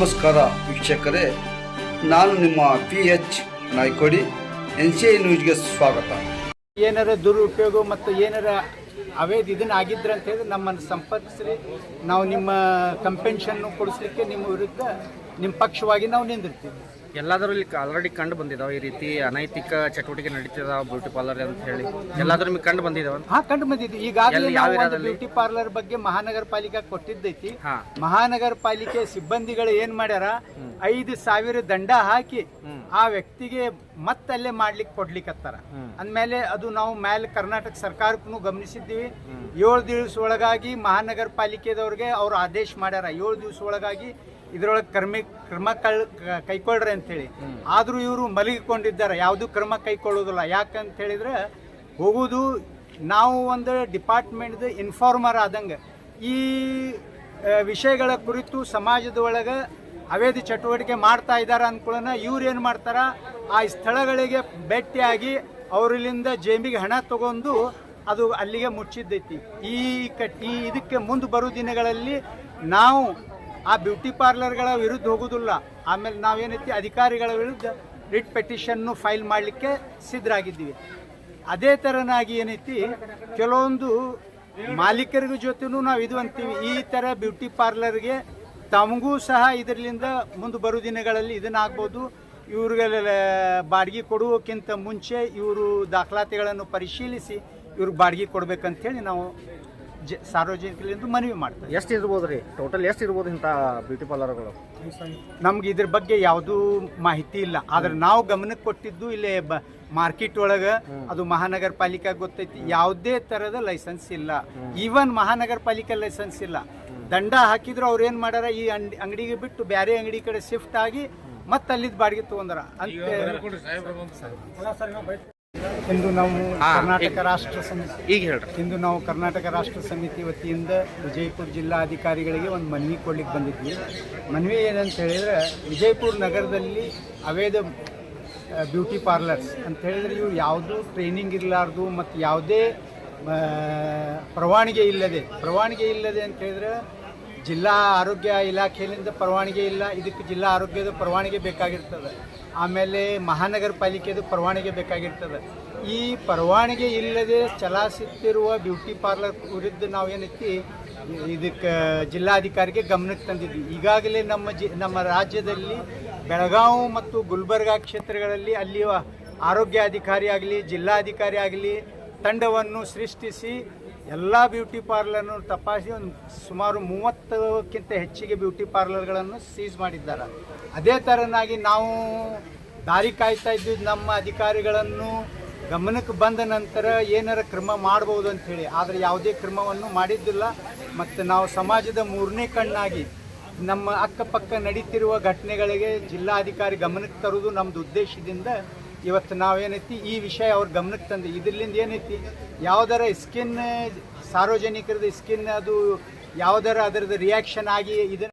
ನಮಸ್ಕಾರ ವೀಕ್ಷಕರೇ, ನಾನು ನಿಮ್ಮ P H Naikodi, N C I ನ್ಯೂಸ್ಗೆ ಸ್ವಾಗತ. ಏನಾರ ದುರುಪಯೋಗ ಮತ್ತು ಏನಾರ ಅವೇದ್ ಇದನ್ನ ಆಗಿದ್ರೆ ಅಂತ ಹೇಳಿ ನಮ್ಮನ್ನು ಸಂಪರ್ಕಿಸ್ರಿ. ನಾವು ನಿಮ್ಮ ಕಂಪೆನ್ಷನ್ನು ಕೊಡಿಸ್ಲಿಕ್ಕೆ ನಿಮ್ಮ ವಿರುದ್ಧ, ನಿಮ್ಮ ಪಕ್ಷವಾಗಿ ನಾವು ನಿಂದಿರ್ತೀವಿ. ಎಲ್ಲಾದರೂ ಇಲ್ಲಿ ಆಲ್ರೆಡಿ ಕಂಡು ಬಂದಿದಾವೆ ಈ ರೀತಿ ಅನೈತಿಕ ಚಟುವಟಿಕೆ ನಡೀತಿದಾವ ಬ್ಯೂಟಿ ಪಾರ್ಲರ್ ಅಂತ ಹೇಳಿ. ಎಲ್ಲಾದ್ರೂ ನಿಮ್ಗೆ ಕಂಡು ಬಂದಿದಾವ? ಹಾ ಕಂಡು ಬಂದಿದ್ದು ಈಗಾಗಲೇ ಎಲ್ಲಿ, ಯಾವ ನಾವು ಬ್ಯೂಟಿ ಪಾರ್ಲರ್ ಬಗ್ಗೆ ಮಹಾನಗರ ಪಾಲಿಕೆ ಕೊಟ್ಟಿದ್ದೈತಿ. ಹಾ. ಮಹಾನಗರ ಪಾಲಿಕೆ ಸಿಬ್ಬಂದಿಗಳು ಏನ್ ಮಾಡ್ಯಾರ? ಐದು ಸಾವಿರ ದಂಡ ಹಾಕಿ ಆ ವ್ಯಕ್ತಿಗೆ ಮತ್ತಲ್ಲೇ ಮಾಡ್ಲಿಕ್ಕೆ ಕೊಡ್ಲಿಕ್ಕತ್ತಾರ ಅಂದಮೇಲೆ ಅದು ನಾವು ಮೇಲೆ ಕರ್ನಾಟಕ ಸರ್ಕಾರಕ್ಕೂ ಗಮನಿಸಿದ್ದೀವಿ. ಏಳು ದಿವಸ ಒಳಗಾಗಿ ಮಹಾನಗರ ಪಾಲಿಕೆದವ್ರಿಗೆ ಅವ್ರು ಆದೇಶ ಮಾಡ್ಯಾರ. ಏಳು ದಿವಸ ಒಳಗಾಗಿ ಇದ್ರೊಳಗೆ ಕ್ರಮ ಕ್ರಮ ಕಳ್ ಕೈಗೊಳ್ರಿ ಅಂತೇಳಿ. ಆದರೂ ಇವರು ಮಲಗಿಕೊಂಡಿದ್ದಾರೆ. ಯಾವುದು ಕ್ರಮ ಕೈಗೊಳ್ಳೋದಿಲ್ಲ ಯಾಕಂತ ಹೇಳಿದ್ರೆ ಹೋಗುವುದು ನಾವು ಒಂದು ಡಿಪಾರ್ಟ್ಮೆಂಟ್ದು ಇನ್ಫಾರ್ಮರ್ ಆದಂಗೆ. ಈ ವಿಷಯಗಳ ಕುರಿತು ಸಮಾಜದ ಒಳಗೆ ಅವೇದ ಚಟುವಟಿಕೆ ಮಾಡ್ತಾ ಇದ್ದಾರೆ ಅಂದ್ಕೊಳ್ಳೋಣ ಇವ್ರು ಏನು ಮಾಡ್ತಾರ? ಆ ಸ್ಥಳಗಳಿಗೆ ಭೇಟಿಯಾಗಿ ಅವರಿಲ್ಲಿಂದ ಜೇಬಿಗೆ ಹಣ ತಗೊಂಡು ಅದು ಅಲ್ಲಿಗೆ ಮುಚ್ಚಿದ್ದೈತಿ. ಈ ಕಟ್, ಈ ಇದಕ್ಕೆ ಮುಂದೆ ಬರೋ ದಿನಗಳಲ್ಲಿ ನಾವು ಆ ಬ್ಯೂಟಿ ಪಾರ್ಲರ್ಗಳ ವಿರುದ್ಧ ಹೋಗೋದಿಲ್ಲ. ಆಮೇಲೆ ನಾವೇನೈತಿ? ಅಧಿಕಾರಿಗಳ ವಿರುದ್ಧ ರಿಟ್ ಪೆಟಿಷನ್ನು ಫೈಲ್ ಮಾಡಲಿಕ್ಕೆ ಸಿದ್ಧರಾಗಿದ್ದೀವಿ. ಅದೇ ಥರನಾಗಿ ಏನೈತಿ? ಕೆಲವೊಂದು ಮಾಲೀಕರಿಗೂ ಜೊತೆನೂ ನಾವು ಇದು ಅಂತೀವಿ. ಈ ಥರ ಬ್ಯೂಟಿ ಪಾರ್ಲರ್ಗೆ ತಮಗೂ ಸಹ ಇದರಿಂದ ಮುಂದೆ ಬರೋ ದಿನಗಳಲ್ಲಿ ಇದನ್ನಾಗ್ಬೋದು. ಇವ್ರಿಗೆ ಬಾಡಿಗೆ ಕೊಡುವಕ್ಕಿಂತ ಮುಂಚೆ ಇವರು ದಾಖಲಾತಿಗಳನ್ನು ಪರಿಶೀಲಿಸಿ ಇವ್ರಿಗೆ ಬಾಡಿಗೆ ಕೊಡಬೇಕಂತೇಳಿ ನಾವು ಜ ಸಾರ್ವಜನಿಕರಿಂದ ಮನವಿ ಮಾಡ್ತಾರೆ. ಎಷ್ಟು ಇರ್ಬೋದು ರೀ ಟೋಟಲ್ ಎಷ್ಟು ಇರ್ಬೋದು ಇಂಥ ಬ್ಯೂಟಿ ಪಾರ್ಲರ್ಗಳು ನಮ್ಗೆ ಇದ್ರ ಬಗ್ಗೆ ಯಾವುದೂ ಮಾಹಿತಿ ಇಲ್ಲ. ಆದ್ರೆ ನಾವು ಗಮನಕ್ಕೆ ಕೊಟ್ಟಿದ್ದು ಇಲ್ಲಿ ಬ ಮಾರ್ಕೆಟ್ ಒಳಗೆ ಅದು ಮಹಾನಗರ ಪಾಲಿಕೆ ಗೊತ್ತೈತಿ. ಯಾವುದೇ ತರದ ಲೈಸೆನ್ಸ್ ಇಲ್ಲ. ಈವನ್ ಮಹಾನಗರ ಪಾಲಿಕೆ ಲೈಸೆನ್ಸ್ ಇಲ್ಲ. ದಂಡ ಹಾಕಿದ್ರು ಅವ್ರು ಏನ್ ಮಾಡ್ಯಾರ? ಈ ಅಂಗಡಿಗೆ ಬಿಟ್ಟು ಬೇರೆ ಅಂಗಡಿ ಕಡೆ ಶಿಫ್ಟ್ ಆಗಿ ಮತ್ತೆ ಅಲ್ಲಿದ್ದು ಬಾಡಿಗೆ ತೊಗೊಂಡಾರ. ಅಂತ ಇಂದು ನಾವು ಕರ್ನಾಟಕ ರಾಷ್ಟ್ರ ಸಮಿತಿ ಈಗ ಹೇಳ್ರಿ. ಇಂದು ನಾವು ಕರ್ನಾಟಕ ರಾಷ್ಟ್ರ ಸಮಿತಿ ವತಿಯಿಂದ ವಿಜಯಪುರ ಜಿಲ್ಲಾಧಿಕಾರಿಗಳಿಗೆ ಒಂದು ಮನವಿ ಕೊಡ್ಲಿಕ್ಕೆ ಬಂದಿದ್ವಿ. ಮನವಿ ಏನಂತ ಹೇಳಿದ್ರೆ ವಿಜಯಪುರ ನಗರದಲ್ಲಿ ಅವೇದ ಬ್ಯೂಟಿ ಪಾರ್ಲರ್ಸ್ ಅಂತ ಹೇಳಿದ್ರೆ ಇವು ಯಾವುದೂ ಟ್ರೈನಿಂಗ್ ಇರಲಾರ್ದು ಮತ್ತು ಯಾವುದೇ ಪ್ರವಾನಿಗೆ ಇಲ್ಲದೆ ಪ್ರವಾನಿಗೆ ಇಲ್ಲದೆ ಅಂತ ಹೇಳಿದ್ರೆ ಜಿಲ್ಲಾ ಆರೋಗ್ಯ ಇಲಾಖೆಯಿಂದ ಪರವಾನಗಿ ಇಲ್ಲ, ಇದಕ್ಕೆ ಜಿಲ್ಲಾ ಆರೋಗ್ಯದ ಪರವಾನಗಿ ಬೇಕಾಗಿರ್ತದೆ. ಆಮೇಲೆ ಮಹಾನಗರ ಪಾಲಿಕೆದು ಪರವಾನಗಿ ಬೇಕಾಗಿರ್ತದೆ. ಈ ಪರವಾನಗಿ ಇಲ್ಲದೆ ಚಲಾಯಿಸುತ್ತಿರುವ ಬ್ಯೂಟಿ ಪಾರ್ಲರ್ ವಿರುದ್ಧ ನಾವು ಏನೈತಿ, ಇದಕ್ಕೆ ಜಿಲ್ಲಾಧಿಕಾರಿಗೆ ಗಮನಕ್ಕೆ ತಂದಿದ್ವಿ. ಈಗಾಗಲೇ ನಮ್ಮ ಜಿ, ನಮ್ಮ ರಾಜ್ಯದಲ್ಲಿ ಬೆಳಗಾವಿ ಮತ್ತು ಗುಲ್ಬರ್ಗಾ ಕ್ಷೇತ್ರಗಳಲ್ಲಿ ಅಲ್ಲಿ ಆರೋಗ್ಯ ಅಧಿಕಾರಿ ಆಗಲಿ, ಜಿಲ್ಲಾಧಿಕಾರಿ ಆಗಲಿ ತಂಡವನ್ನು ಸೃಷ್ಟಿಸಿ ಎಲ್ಲ ಬ್ಯೂಟಿ ಪಾರ್ಲರ್ನು ತಪಾಸಿ ಒಂದು ಸುಮಾರು ಮೂವತ್ತಕ್ಕಿಂತ ಹೆಚ್ಚಿಗೆ ಬ್ಯೂಟಿ ಪಾರ್ಲರ್ಗಳನ್ನು ಸೀಸ್ ಮಾಡಿದ್ದಾರೆ. ಅದೇ ಥರನಾಗಿ ನಾವು ದಾರಿ ಕಾಯ್ತಾ ಇದ್ದಿದ್ದು ನಮ್ಮ ಅಧಿಕಾರಿಗಳನ್ನು ಗಮನಕ್ಕೆ ಬಂದ ನಂತರ ಏನಾರ ಕ್ರಮ ಮಾಡ್ಬೋದು ಅಂಥೇಳಿ ಆದರೆ ಯಾವುದೇ ಕ್ರಮವನ್ನು ಮಾಡಿದ್ದಿಲ್ಲ. ಮತ್ತು ನಾವು ಸಮಾಜದ ಮೂರನೇ ಕಣ್ಣಾಗಿ ನಮ್ಮ ಅಕ್ಕಪಕ್ಕ ನಡೀತಿರುವ ಘಟನೆಗಳಿಗೆ ಜಿಲ್ಲಾಧಿಕಾರಿ ಗಮನಕ್ಕೆ ತರುವುದು ನಮ್ಮದು ಉದ್ದೇಶದಿಂದ ಇವತ್ತು ನಾವೇನೈತಿ? ಈ ವಿಷಯ ಅವ್ರ ಗಮನಕ್ಕೆ ತಂದು ಇದರಿಂದ ಏನೈತಿ? ಯಾವ್ದಾರ ಸ್ಕಿನ್ ಸಾರ್ವಜನಿಕರದ ಸ್ಕಿನ್ ಅದು ಯಾವ್ದಾರ ಅದರದ್ದು ರಿಯಾಕ್ಷನ್ ಆಗಿ ಇದನ್ನ